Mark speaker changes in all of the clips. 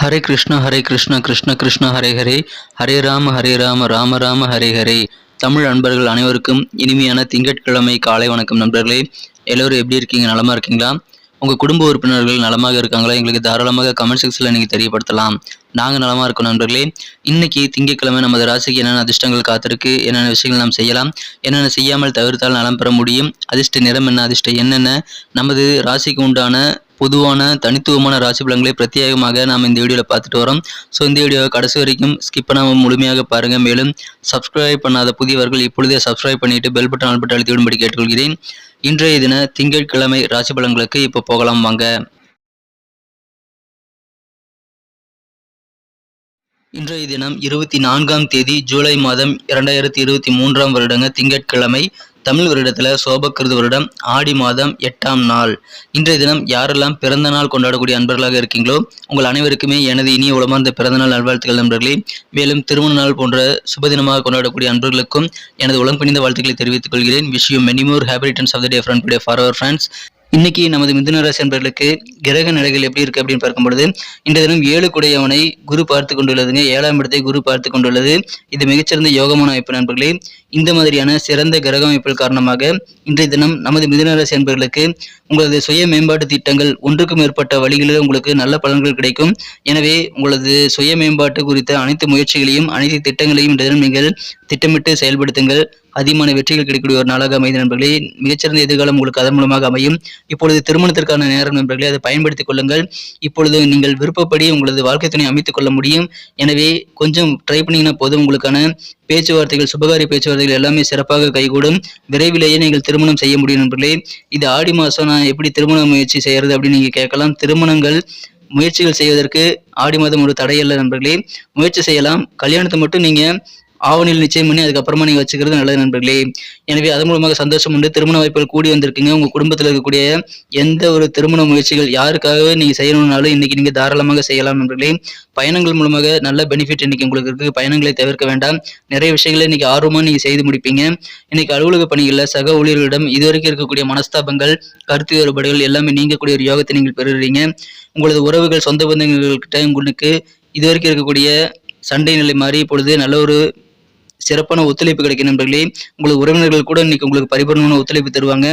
Speaker 1: ஹரே கிருஷ்ணா ஹரே கிருஷ்ண கிருஷ்ண கிருஷ்ண ஹரே ஹரே. ஹரே ராம ஹரே ராம ராம ராம ஹரே ஹரே. தமிழ் அன்பர்கள் அனைவருக்கும் இனிமையான திங்கட்கிழமை காலை வணக்கம் நண்பர்களே. எல்லோரும் எப்படி இருக்கீங்க? நலமாக இருக்கீங்களா? உங்கள் குடும்ப உறுப்பினர்கள் நலமாக இருக்காங்களா? எங்களுக்கு தாராளமாக கமெண்ட் செக்ஷனில் நீங்கள் தெரியப்படுத்தலாம். நாங்கள் நலமாக இருக்கோம் நண்பர்களே. இன்னைக்கு திங்கட்கிழமை நமது ராசிக்கு என்னென்ன அதிர்ஷ்டங்கள் காத்திருக்கு? என்னென்ன விஷயங்கள் நாம் செய்யலாம்? என்னென்ன செய்யாமல் தவிர்த்தால் நலம் பெற முடியும்? அதிர்ஷ்ட நிறம் என்ன? அதிர்ஷ்டம் என்னென்ன நமது ராசிக்கு உண்டான பொதுவான தனித்துவமான ராசி பலன்களை பிரத்யேகமாக நாம் இந்த வீடியோவில் பார்த்துட்டு வரோம். ஸோ இந்த வீடியோவை கடைசி வரைக்கும் ஸ்கிப் பண்ணாமல் முழுமையாக பாருங்கள் மேலும் சப்ஸ்கிரைப் பண்ணாத புதியவர்கள் இப்பொழுதே சப்ஸ்கிரைப் பண்ணிட்டு பெல் பட்டன் ஆல் பட்டன் அழுத்தி விடும்படி கேட்டுக்கொள்கிறேன். இன்றைய தின திங்கட்கிழமை ராசி பலன்களுக்கு இப்போ போகலாம். வாங்க. இன்றைய தினம் இருபத்தி நான்காம் தேதி ஜூலை மாதம் இரண்டாயிரத்தி இருபத்தி மூன்றாம் வருடங்க திங்கட்கிழமை. தமிழ் வருடத்தில் சோபக்கிருது வருடம் ஆடி மாதம் எட்டாம் நாள். இன்றைய தினம் யாரெல்லாம் பிறந்த நாள் கொண்டாடக்கூடிய அன்பர்களாக இருக்கீங்களோ உங்கள் அனைவருக்குமே எனது இனிய உளமார்ந்த பிறந்த நாள் நல்வாழ்த்துக்கள் நண்பர்களே. மேலும் திருமண நாள் போன்ற சுபதினமாக கொண்டாடக்கூடிய அன்பர்களுக்கும் எனது உளம் பிணிந்த வாழ்த்துக்களை தெரிவித்துக் கொள்கிறேன். Wish you many more happy returns of the day friend day for our friends இன்னைக்கு நமது மிதுன ராசி கிரக நிலைகள் எப்படி இருக்கு அப்படின்னு பார்க்கும் பொழுது இந்த தினம் ஏழு குடையவனை குரு பார்த்து கொண்டுள்ளதுங்க. ஏழாம் இடத்தை குரு பார்த்து கொண்டுள்ளது. இது மிகச்சிறந்த யோகமான அமைப்பு நண்பர்களே. இந்த மாதிரியான சிறந்த கிரக அமைப்புகள் காரணமாக இன்றைய தினம் நமது மிதுன ராசி உங்களது சுய மேம்பாட்டு திட்டங்கள் ஒன்றுக்கும் மேற்பட்ட வழிகளில் உங்களுக்கு நல்ல பலன்கள் கிடைக்கும். எனவே உங்களது சுய மேம்பாட்டு குறித்த அனைத்து முயற்சிகளையும் அனைத்து திட்டங்களையும் தினம் நீங்கள் திட்டமிட்டு செயல்படுத்துங்கள். அதிகமான வெற்றிகள் கிடைக்கக்கூடிய ஒரு நாளாக அமைந்த நண்பர்களே. மிகச்சிறந்த எதிர்காலம் உங்களுக்கு அதன் மூலமாக அமையும். இப்பொழுது திருமணத்திற்கான நேரம் நண்பர்களே அதை பயன்படுத்திக் கொள்ளுங்கள். இப்பொழுது நீங்கள் விருப்பப்படி உங்களது வாழ்க்கை துணை அமைத்துக் கொள்ள முடியும். எனவே கொஞ்சம் ட்ரை பண்ணீங்கன்னா போதும். உங்களுக்கான பேச்சுவார்த்தைகள் சுபகாரி பேச்சுவார்த்தைகள் எல்லாமே சிறப்பாக கைகூடும். விரைவிலேயே நீங்கள் திருமணம் செய்ய முடியும் நண்பர்களே. இது ஆடி மாதம் நான் எப்படி திருமண முயற்சி செய்யறது அப்படின்னு நீங்கள் கேட்கலாம். திருமணங்கள் முயற்சிகள் செய்வதற்கு ஆடி மாதம் ஒரு தடையல்ல நண்பர்களே. முயற்சி செய்யலாம். கல்யாணத்தை மட்டும் நீங்கள் ஆவணியில் நிச்சயம் பண்ணி அதுக்கப்புறமா நீங்கள் வச்சுக்கிறது நல்லது நண்பர்களே. எனவே அதன் மூலமாக சந்தோஷம் உண்டு. திருமண வாய்ப்புகள் கூடி வந்திருக்குங்க. உங்கள் குடும்பத்தில் இருக்கக்கூடிய எந்த ஒரு திருமண முயற்சிகள் யாருக்காகவே நீங்கள் செய்யணும்னாலும் இன்னைக்கு நீங்கள் தாராளமாக செய்யலாம் நண்பர்களே. பயணங்கள் மூலமாக நல்ல பெனிஃபிட் இன்னைக்கு உங்களுக்கு இருக்கு. பயணங்களை தவிர்க்க வேண்டாம். நிறைய விஷயங்களை இன்னைக்கு ஆர்வமாக நீங்கள் செய்து முடிப்பீங்க. இன்னைக்கு அலுவலக பணிகளில் சக ஊழியர்களிடம் இதுவரைக்கும் இருக்கக்கூடிய மனஸ்தாபங்கள் கருத்து வேறுபாடுகள் எல்லாமே நீங்கக்கூடிய ஒரு யோகத்தை நீங்கள் பெறுறீங்க. உங்களது உறவுகள் சொந்த பந்தங்கள்கிட்ட உங்களுக்கு இதுவரைக்கும் இருக்கக்கூடிய சண்டை நிலை மாறி இப்பொழுது நல்ல ஒரு சிறப்பான ஒத்துழைப்பு கிடைக்கும் நண்பர்களே. உங்களுக்கு உறவினர்கள் கூட இன்னைக்கு உங்களுக்கு பரிபூர்ணமான ஒத்துழைப்பு தருவாங்க.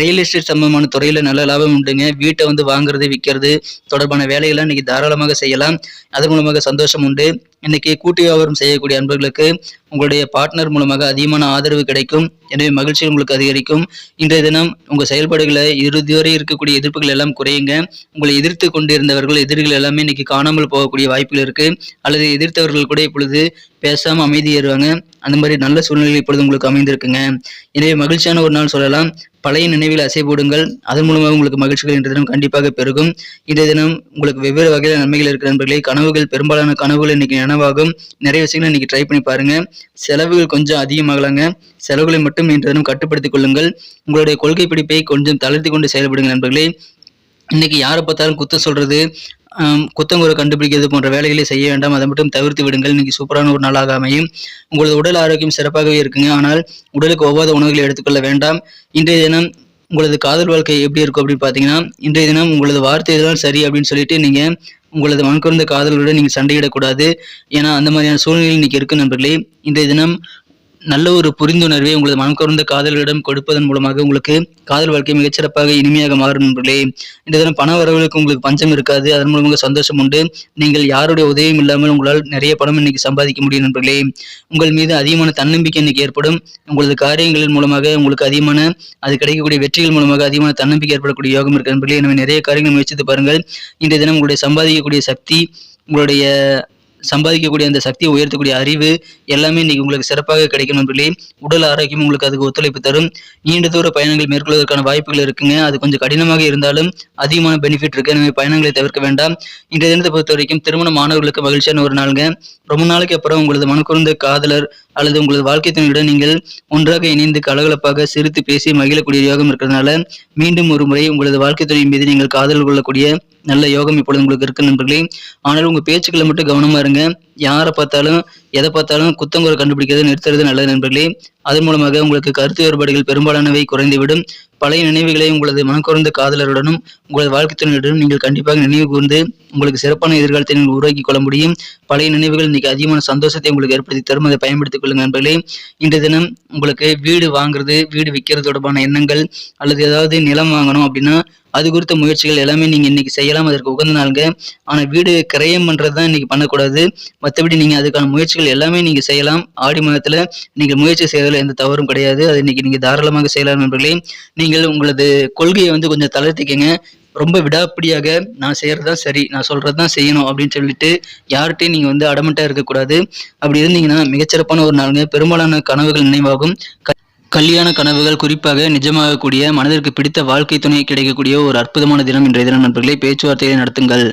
Speaker 1: ரியல் எஸ்டேட் சம்பந்தமான துறையில நல்ல லாபம் உண்டுங்க. வீட்டை வந்து வாங்குறது விற்கிறது தொடர்பான வேலைகளை இன்னைக்கு தாராளமாக செய்யலாம். அதன் மூலமாக சந்தோஷம் உண்டு. இன்னைக்கு கூட்டு வியாபாரம் செய்யக்கூடிய அன்பர்களுக்கு உங்களுடைய பார்ட்னர் மூலமாக அதிகமான ஆதரவு கிடைக்கும். எனவே மகிழ்ச்சி உங்களுக்கு அதிகரிக்கும். இன்றைய தினம் உங்கள் செயல்பாடுகளை இறுதி வரை இருக்கக்கூடிய எதிர்ப்புகள் எல்லாம் குறையுங்க. உங்களை எதிர்த்து கொண்டிருந்தவர்கள் எதிரிகள் எல்லாமே இன்னைக்கு காணாமல் போகக்கூடிய வாய்ப்புகள் இருக்கு. அல்லது எதிர்த்தவர்கள் கூட இப்பொழுது பேசாமல் அமைதி ஏறுவாங்க. அந்த மாதிரி நல்ல சூழ்நிலை இப்பொழுது உங்களுக்கு அமைந்திருக்குங்க. எனவே மகிழ்ச்சியான ஒரு நாள் சொல்லலாம். பழைய நினைவில் அசை போடுங்கள் அதன் மூலமாக உங்களுக்கு மகிழ்ச்சிகள் இன்றைய தினம் கண்டிப்பாக பெருகும். இன்றைய தினம் உங்களுக்கு வெவ்வேறு வகையில் நன்மைகள் இருக்கிற நண்பர்களே கனவுகள் பெரும்பாலான கனவுகள் இன்னைக்கு நனவாகும். நிறைய விஷயங்கள் இன்னைக்கு ட்ரை பண்ணி பாருங்க. செலவுகள் கொஞ்சம் அதிகமாகலாங்க. செலவுகளை மட்டும் இன்றைய தினம் கட்டுப்படுத்திக் கொள்ளுங்கள். உங்களுடைய கொள்கை பிடிப்பை கொஞ்சம் தளர்த்தி கொண்டு செயல்படுங்கள் நண்பர்களே. இன்னைக்கு யாரை பார்த்தாலும் குத்த சொல்றது குத்தங்குறை கண்டுபிடிக்கிறது போன்ற வேலைகளை செய்ய வேண்டாம். அதை மட்டும் தவிர்த்து விடுங்கள். இன்னைக்கு சூப்பரான ஒரு நாளாக அமையும். உங்களது உடல் ஆரோக்கியம் சிறப்பாகவே இருக்குங்க. ஆனால் உடலுக்கு ஒவ்வாத உணவுகளை எடுத்துக்கொள்ள வேண்டாம். இன்றைய தினம் உங்களது காதல் வாழ்க்கை எப்படி இருக்கும் அப்படின்னு பார்த்தீங்கன்னா இன்றைய தினம் உங்களது வார்த்தை தான் சரி அப்படின்னு சொல்லிட்டு நீங்க உங்களது மண்குறந்த காதலோடு நீங்கள் சண்டையிடக்கூடாது. ஏன்னா அந்த மாதிரியான சூழ்நிலை இன்னைக்கு இருக்கு நண்பர்களே. இன்றைய தினம் நல்ல ஒரு புரிந்துணர்வை உங்களது மனம் கவர்ந்த காதலிடம் கொடுப்பதன் மூலமாக உங்களுக்கு காதல் வாழ்க்கை மிகச்சிறப்பாக இனிமையாக மாறும் நண்பர்களே. இந்த தினம் பண வரவுகளுக்கு உங்களுக்கு பஞ்சம் இருக்காது. அதன் மூலமாக சந்தோஷம் உண்டு. நீங்கள் யாருடைய உதவியும் இல்லாமல் உங்களால் நிறைய பணம் இன்னைக்கு சம்பாதிக்க முடியும் நண்பர்களே. உங்கள் மீது அதிகமான தன்னம்பிக்கை இன்னைக்கு ஏற்படும். உங்களது காரியங்களின் மூலமாக உங்களுக்கு அதிகமான அது கிடைக்கக்கூடிய வெற்றிகள் மூலமாக அதிகமான தன்னம்பிக்கை ஏற்படக்கூடிய யோகம் இருக்கு நண்பர்களே. எனவே நிறைய காரியங்கள் முயற்சித்து பாருங்கள். இன்றைய தினம் உங்களுடைய சம்பாதிக்கக்கூடிய சக்தி உங்களுடைய சம்பாதிக்கக்கூடிய அந்த சக்தியை உயர்த்தக்கூடிய அறிவு எல்லாமே இன்னைக்கு உங்களுக்கு சிறப்பாக கிடைக்கும் நண்பர்களே. உடல் ஆரோக்கியம் உங்களுக்கு அதுக்கு ஒத்துழைப்பு தரும். நீண்ட தூர பயணங்கள் மேற்கொள்வதற்கான வாய்ப்புகள் இருக்குங்க. அது கொஞ்சம் கடினமாக இருந்தாலும் அதிகமான பெனிஃபிட் இருக்கு. எனவே பயணங்களை தவிர்க்க வேண்டாம். இன்றைய தினத்தை பொறுத்த வரைக்கும் திருமண மாணவர்களுக்கு மகிழ்ச்சியான ஒரு நாளுங்க. ரொம்ப நாளைக்கு அப்புறம் உங்களது மனக்குறந்த காதலர் அல்லது உங்களது வாழ்க்கை துணையுடன் நீங்கள் ஒன்றாக இணைந்து கலகலப்பாக சிரித்து பேசி மகிழக்கூடிய யோகம் இருக்கிறதுனால மீண்டும் ஒரு முறை உங்களது வாழ்க்கை துணை மீது நீங்கள் காதல் கொள்ளக்கூடிய நல்ல யோகம் இப்பொழுது உங்களுக்கு இருக்கு நண்பர்களே. ஆனால் உங்க பேச்சுக்களை மட்டும் கவனமா இருங்க. யாரை பார்த்தாலும் எதை பார்த்தாலும் குத்தங்குறை கண்டுபிடிக்கிறது நிறுத்துறது நல்லது நண்பர்களே. அதன் மூலமாக உங்களுக்கு கருத்து வேறுபாடுகள் பெரும்பாலானவை குறைந்துவிடும். பழைய நினைவுகளை உங்களது மனக்குறைந்த காதலருடனும் உங்களது வாழ்க்கை துணையுடனும் நீங்கள் கண்டிப்பாக நினைவு கூர்ந்து உங்களுக்கு சிறப்பான எதிர்காலத்தை நீங்கள் உருவாக்கி கொள்ள முடியும். பழைய நினைவுகள் இன்னைக்கு அதிகமான சந்தோஷத்தை உங்களுக்கு ஏற்படுத்தி தரும். அதை பயன்படுத்திக் கொள்ளுங்க நண்பர்களே. இன்றைய தினம் உங்களுக்கு வீடு வாங்குறது வீடு விற்கிறது தொடர்பான எண்ணங்கள் அல்லது ஏதாவது நிலம் வாங்கணும் அப்படின்னா அது குறித்த முயற்சிகள் எல்லாமே நீங்கள் இன்னைக்கு செய்யலாம். அதற்கு உகந்த நாளுங்க. ஆனால் வீடு கிரயம் பண்ணுறது தான் இன்னைக்கு பண்ணக்கூடாது. மற்றபடி நீங்கள் அதுக்கான முயற்சிகள் எல்லாமே நீங்கள் செய்யலாம். ஆடி மாதத்தில் நீங்கள் முயற்சி செய்வதில் எந்த தவறும் கிடையாது. அது இன்னைக்கு நீங்கள் தாராளமாக செய்யலாம் நண்பர்களே. நீங்கள் உங்களது கொள்கையை வந்து கொஞ்சம் தளர்த்திக்கங்க. ரொம்ப விடாப்பிடியாக நான் செய்கிறது தான் சரி நான் சொல்கிறது தான் செய்யணும் அப்படின்னு சொல்லிட்டு யார்கிட்டையும் நீங்கள் வந்து அடமெண்ட்டாக இருக்கக்கூடாது. அப்படி இருந்தீங்கன்னா மிகச்சிறப்பான ஒரு நாளுங்க. பெரும்பாலான கனவுகள் நினைவாகும். க- கல்யாண கனவுகள் குறிப்பாக நிஜமாகக்கூடிய மனதிற்கு பிடித்த வாழ்க்கை துணை கிடைக்கக்கூடிய ஒரு அற்புதமான தினம் இன்றைய தினம் நண்பர்களே. பேச்சுவார்த்தையை நடத்துங்கள்.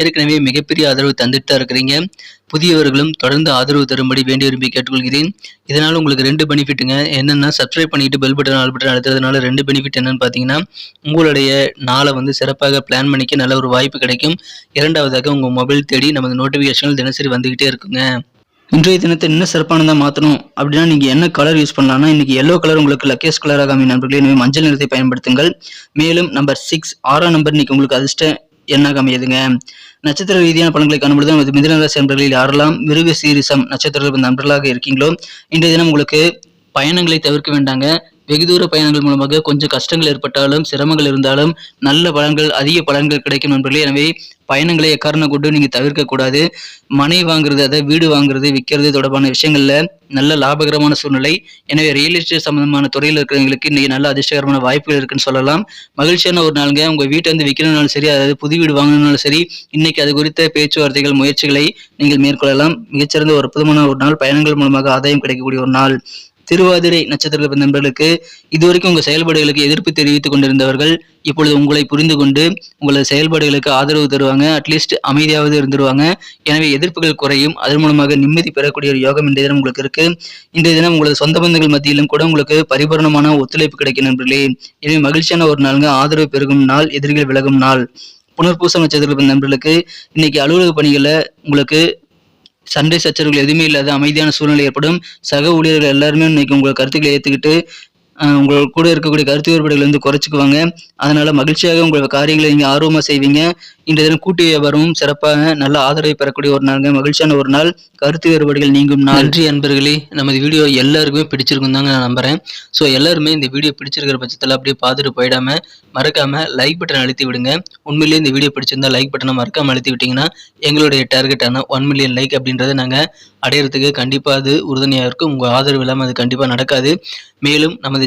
Speaker 1: ஏற்கனவே மிகப்பெரிய ஆதரவு தந்துட்டு தான் இருக்கிறீங்க. புதியவர்களும் தொடர்ந்து ஆதரவு தரும்படி வேண்டி விரும்பி கேட்டுக்கொள்கிறேன். இதனால் உங்களுக்கு ரெண்டு பெனிஃபிட்டுங்க. என்னென்னா சப்ஸ்கிரைப் பண்ணிட்டு பெல் பட்டன் ஆல் பட்டன் அழுத்துறதுனால ரெண்டு பெனிஃபிட் என்னன்னு பார்த்தீங்கன்னா உங்களுடைய நாளை வந்து சிறப்பாக பிளான் பண்ணிக்க நல்ல ஒரு வாய்ப்பு கிடைக்கும். இரண்டாவதாக உங்கள் மொபைல் தேடி நமது நோட்டிஃபிகேஷன்கள் தினசரி வந்துக்கிட்டே இருக்குங்க. இன்றைய தினத்தை இன்னும் சிறப்பானதாக மாற்றணும் அப்படின்னா நீங்கள் என்ன கலர் யூஸ் பண்ணலாம்னா இன்றைக்கி எல்லோ கலர் உங்களுக்கு லக்கேஸ் கலராக அமையும் நண்பர்களே. எனவே மஞ்சள் நிறத்தை பயன்படுத்துங்கள். மேலும் நம்பர் சிக்ஸ் ஆறாம் நம்பர் இன்னைக்கு உங்களுக்கு அதிர்ஷ்ட எண்ணாக அமையுதுங்க நட்சத்திர ரீதியான பலன்களை காணும்பொழுது நமது மிதனராசி நண்பர்களில் யாரெல்லாம் மிருக சீரிசம் நட்சத்திர நண்பர்களாக இருக்கீங்களோ இன்றைய தினம் உங்களுக்கு பயணங்களை தவிர்க்க வேண்டாங்க. வெகு தூர பயணங்கள் மூலமாக கொஞ்சம் கஷ்டங்கள் ஏற்பட்டாலும் சிரமங்கள் இருந்தாலும் நல்ல பலன்கள் அதிக பலன்கள் கிடைக்கும் நண்பர்களே. எனவே பயணங்களை எக்காரணம் கொண்டு நீங்கள் தவிர்க்கக்கூடாது மனை வாங்குறது அதை வீடு வாங்குறது விற்கிறது தொடர்பான விஷயங்களில் நல்ல லாபகரமான சூழ்நிலை. எனவே ரியல் எஸ்டேட் சம்பந்தமான துறையில் இருக்கிறவங்களுக்கு இன்னைக்கு நல்ல அதிர்ஷ்டகரமான வாய்ப்புகள் இருக்குன்னு சொல்லலாம். மகிழ்ச்சியான ஒரு நாளுங்க. உங்கள் வீட்டை வந்து விற்கணும்னாலும் சரி அதாவது புது வீடு வாங்கணும்னாலும் சரி இன்னைக்கு அது குறித்த பேச்சுவார்த்தைகள் முயற்சிகளை நீங்கள் மேற்கொள்ளலாம். மிகச்சிறந்த ஒரு அற்புதமான ஒரு நாள். பயணங்கள் மூலமாக ஆதாயம் கிடைக்கக்கூடிய ஒரு நாள். திருவாதிரை நட்சத்திர நண்பர்களுக்கு இதுவரைக்கும் உங்கள் செயல்பாடுகளுக்கு எதிர்ப்பு தெரிவித்துக் கொண்டிருந்தவர்கள் இப்பொழுது உங்களை புரிந்து கொண்டு உங்களது செயல்பாடுகளுக்கு ஆதரவு தருவாங்க அட்லீஸ்ட் அமைதியாவது இருந்துருவாங்க. எனவே எதிர்ப்புகள் குறையும். அதன் மூலமாக நிம்மதி பெறக்கூடிய ஒரு யோகம் இன்றைய தினம் உங்களுக்கு இருக்கு. இன்றைய தினம் உங்களது சொந்த பந்தங்கள் மத்தியிலும் கூட உங்களுக்கு பரிபூரணமான ஒத்துழைப்பு கிடைக்கும் நண்பர்களே. எனவே மகிழ்ச்சியான ஒரு நாளுங்க. ஆதரவு பெருகும் நாள் எதிரிகள் விலகும் நாள். புனர்பூசம் நட்சத்திர நண்பர்களுக்கு இன்னைக்கு அலுவலக பணிகளில் உங்களுக்கு சண்டை சச்சரவுகள் எதுவுமே இல்லாத அமைதியான சூழ்நிலை ஏற்படும். சக ஊழியர்கள் எல்லாருமே இன்னைக்கு உங்கள் கருத்துக்களை ஏற்றுக்கிட்டு உங்கள் கூட இருக்கக்கூடிய கருத்து வேறுபாடுகள் வந்து குறைச்சிக்குவாங்க. அதனால் மகிழ்ச்சியாக உங்கள் காரியங்களை நீங்கள் ஆர்வமாக செய்வீங்க. இன்றைய தினம் கூட்டு வியாபாரமும் சிறப்பாக நல்ல ஆதரவை பெறக்கூடிய ஒரு நாளுங்க. மகிழ்ச்சியான ஒரு நாள். கருத்து வேறுபாடுகள் நீங்கும் நாள். நன்றி அன்பர்களே. நமது வீடியோ எல்லாருக்குமே பிடிச்சிருக்கும் தாங்க நான் நம்புகிறேன் ஸோ எல்லாருமே இந்த வீடியோ பிடிச்சிருக்கிற பட்சத்தில் அப்படியே பார்த்துட்டு போயிடாம மறக்காம லைக் பட்டன் அழுத்தி விடுங்க. உண்மையிலேயே இந்த வீடியோ பிடிச்சிருந்தா லைக் பட்டனை மறக்காம அழுத்தி விட்டீங்கன்னா எங்களுடைய டார்கெட்டான ஒன் மில்லியன் லைக் அப்படின்றத நாங்கள் அடையிறதுக்கு கண்டிப்பாக அது உறுதுணையாக இருக்கும். உங்கள் ஆதரவு இல்லாமல் அது கண்டிப்பாக நடக்காது. மேலும் நமது